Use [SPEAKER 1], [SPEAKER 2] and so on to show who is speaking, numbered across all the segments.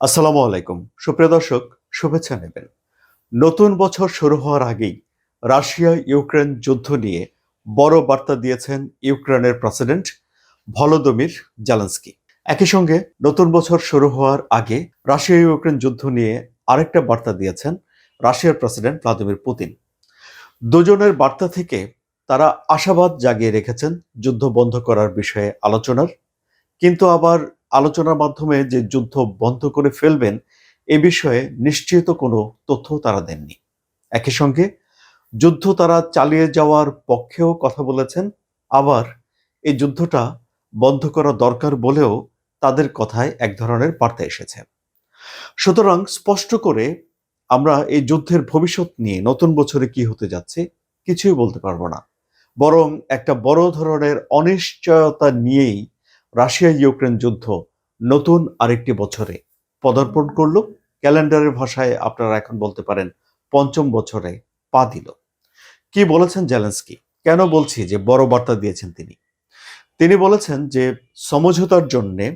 [SPEAKER 1] আসসালামু আলাইকুম। সুপ্রিয় দর্শক, শুভেচ্ছা নেবেন। নতুন বছর শুরু হওয়ার আগেই রাশিয়া ইউক্রেন যুদ্ধ নিয়ে বড় বার্তা দিয়েছেন ইউক্রেনের প্রেসিডেন্ট ভলোদমির জালেন্সকি। একই সঙ্গে নতুন বছর শুরু হওয়ার আগে রাশিয়া ইউক্রেন যুদ্ধ নিয়ে আরেকটা বার্তা দিয়েছেন রাশিয়ার প্রেসিডেন্ট ভ্লাদিমির পুতিন। দুজনের বার্তা থেকে তারা আশাবাদ জাগিয়ে রেখেছেন যুদ্ধ বন্ধ করার বিষয়ে আলোচনার। কিন্তু আবার আলোচনার মাধ্যমে যে যুদ্ধ বন্ধ করে ফেলবেন, এ বিষয়ে নিশ্চিত কোনো তথ্য তারা দেননি। একই সঙ্গে যুদ্ধ তারা চালিয়ে যাওয়ার পক্ষেও কথা বলেছেন, আবার এই যুদ্ধটা বন্ধ করা দরকার বলেও তাদের কথায় এক ধরনের বার্তা এসেছে। সুতরাং স্পষ্ট করে আমরা এই যুদ্ধের ভবিষ্যৎ নিয়ে নতুন বছরে কি হতে যাচ্ছে কিছুই বলতে পারব না। বরং একটা বড় ধরনের অনিশ্চয়তা নিয়েই রাশিয়া ইউক্রেন যুদ্ধ নতুন আরেকটি বছরে পদার্পণ করল। ক্যালেন্ডারের ভাষায় আপনারা এখন বলতে পারেন পঞ্চম বছরে পা দিল। কি বলেছেন জেলেন্সকি? কেন বলছি যে বড় বার্তা দিয়েছেন তিনি? তিনি বলেছেন যে সমঝোতার জন্যে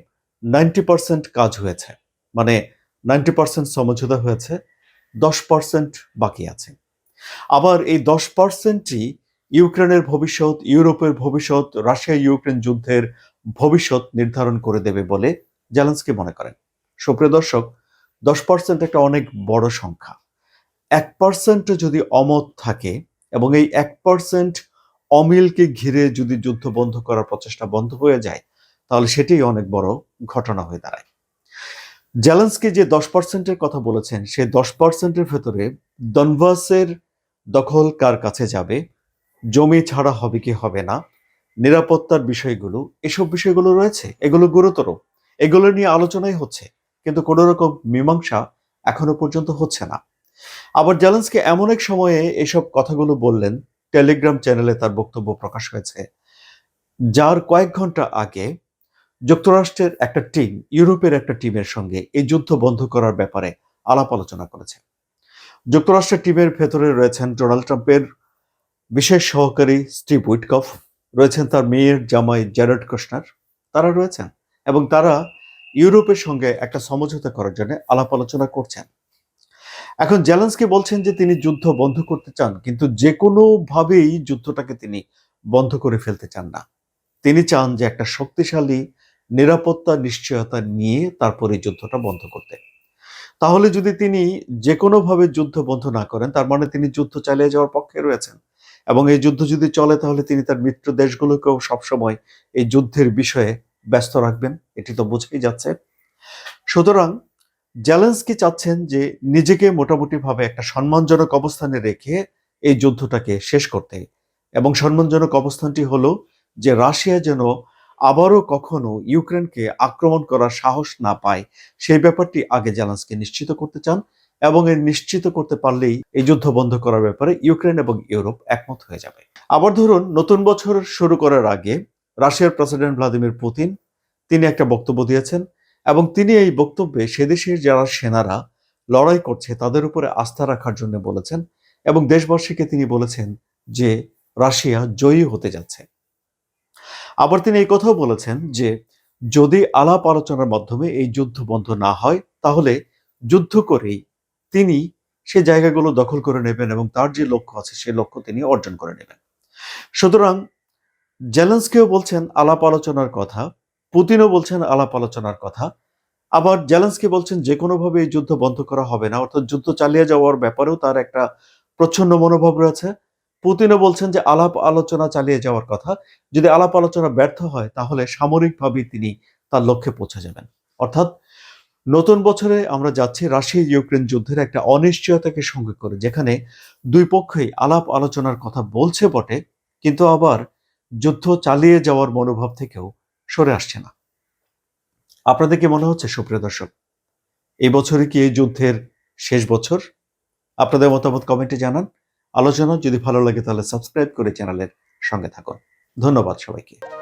[SPEAKER 1] নাইনটি পার্সেন্ট কাজ হয়েছে। মানে নাইনটি পার্সেন্ট সমঝোতা হয়েছে, দশ পার্সেন্ট বাকি আছে। আবার এই দশ পার্সেন্টই ইউক্রেনের ভবিষ্যৎ, ইউরোপের ভবিষ্যৎ রাশিয়া ইউক্রেন যুদ্ধের ভবিষ্যৎ নির্ধারণ করে দেবে বলে জেলেন্সকি মনে করেন। সুপ্রিয় দর্শক, দশ পার্সেন্ট একটা অনেক বড় সংখ্যা। এক পার্সেন্ট যদি অমত থাকে এবং এই এক পার্সেন্ট অমিলকে ঘিরে যদি যুদ্ধ বন্ধ করার প্রচেষ্টা বন্ধ হয়ে যায়, তাহলে সেটি অনেক বড় ঘটনা হয়ে দাঁড়ায়। জেলেন্সকি যে দশ পার্সেন্টের কথা বলেছেন, সেই দশ পার্সেন্টের ভেতরে দনভাসের দখল কার কাছে যাবে? জমি ছাড়া হবে কি হবে না? নিরাপত্তার বিষয়গুলো, এসব বিষয়গুলো রয়েছে, এগুলো গুরুতর। এগুলো নিয়ে আলোচনাই হচ্ছে, কিন্তু কোনো রকম মীমাংসা এখনও পর্যন্ত হচ্ছে না। আবার জেলেন্সকে এমন এক সময়ে এসব কথাগুলো বললেন টেলিগ্রাম চ্যানেলে তার বক্তব্য প্রকাশ হয়েছে, যার কয়েক ঘণ্টা আগে যুক্তরাষ্ট্রের একটা টিম, ইউরোপের একটা টিমের সঙ্গে এই যুদ্ধ বন্ধ করার ব্যাপারে আলাপ আলোচনা করেছে। যুক্তরাষ্ট্রের টিমের ভেতরে রয়েছেন ডোনাল্ড ট্রাম্পের বিশেষ সহকারী স্টিভ উইটকফ রয়েছেন তার মেয়ের জামাই জ্যারেড কৃষ্ণার। তারা রয়েছেন এবং তারা ইউরোপের সঙ্গে একটা সমঝোতা করার জন্য আলাপ আলোচনা করছেন। এখন জেলেন্সকে বলছেন যে তিনি যুদ্ধ বন্ধ করতে চান, কিন্তু যে কোনোভাবেই যুদ্ধটাকে তিনি বন্ধ করে ফেলতে চান না। তিনি চান যে একটা শক্তিশালী নিরাপত্তা, নিশ্চয়তা নিয়ে তারপরে যুদ্ধটা বন্ধ করতে। তাহলে যদি তিনি যে কোনোভাবে যুদ্ধ বন্ধ না করেন, তার মানে তিনি যুদ্ধ চালিয়ে যাওয়ার পক্ষে রয়েছেন। এবং এই যুদ্ধ যদি চলে, তাহলে তিনি তার মিত্র দেশগুলোকেও সবসময় এই যুদ্ধের বিষয়ে ব্যস্ত রাখবেন। এটি তো বুঝেই যাচ্ছে। সুতরাং জেলেন্সকি চাচ্ছেন যে নিজেকে মোটামুটিভাবে একটা সম্মানজনক অবস্থানে রেখে এই যুদ্ধটাকে শেষ করতে। এবং সম্মানজনক অবস্থানটি হলো যে রাশিয়া যেন আবারও কখনো ইউক্রেনকে আক্রমণ করার সাহস না পায়, সেই ব্যাপারটি আগে জেলেন্সকি নিশ্চিত করতে চান। এবং এর নিশ্চিত করতে পারলেই এই যুদ্ধ বন্ধ করার ব্যাপারে ইউক্রেন এবং ইউরোপ একমত হয়ে যাবে। আবার ধরুন, নতুন বছর শুরু করার আগে রাশিয়ার প্রেসিডেন্ট ভ্লাদিমির পুতিন তিনি একটা বক্তব্য দিয়েছেন এবং তিনি এই বক্তব্যে সে দেশের যারা সেনারা লড়াই করছে তাদের উপরে আস্থা রাখার জন্য বলেছেন এবং দেশবাসীকে তিনি বলেছেন যে রাশিয়া জয়ী হতে যাচ্ছে। আবার তিনি এই কথাও বলেছেন যে যদি আলাপ আলোচনার মাধ্যমে এই যুদ্ধ বন্ধ না হয়, তাহলে যুদ্ধ করেই তিনি সে জায়গাগুলো দখল করে নেবেন এবং তার যে লক্ষ্য আছে, সেই লক্ষ্য তিনি অর্জন করে নেবেন। সুতরাং জেলেন্সকেও বলছেন, আলাপ আলোচনার কথা। পুতিনও বলছেন, আলাপ আলোচনার কথা। আবার জেলেন্সকি বলছেন যে কোনোভাবে এই যুদ্ধ বন্ধ করা হবে না। অর্থাৎ যুদ্ধ চালিয়ে যাওয়ার ব্যাপারেও তার একটা প্রচ্ছন্ন মনোভাব রয়েছে। পুতিনও বলছেন যে, আলাপ আলোচনা চালিয়ে যাওয়ার কথা। যদি আলাপ আলোচনা ব্যর্থ হয়, তাহলে সামরিকভাবে তিনি তার লক্ষ্যে পৌঁছে যাবেন। অর্থাৎ নতুন বছরে আমরা যাচ্ছি রাশিয়া ইউক্রেন যুদ্ধের একটা অনিশ্চয়তাকে সঙ্গে করে, যেখানে দুই পক্ষই আলাপ আলোচনার কথা বলছে বটে, কিন্তু আবার যুদ্ধ চালিয়ে যাওয়ার মনোভাব থেকেও সরে আসছে না। আপনাদের কি মনে হচ্ছে, সুপ্রিয় দর্শক? এই বছরে কি এই যুদ্ধের শেষ বছর? আপনাদের মতামত কমেন্টে জানান। আলোচনা যদি ভালো লাগে, তাহলে সাবস্ক্রাইব করে চ্যানেলের সঙ্গে থাকুন। ধন্যবাদ সবাইকে।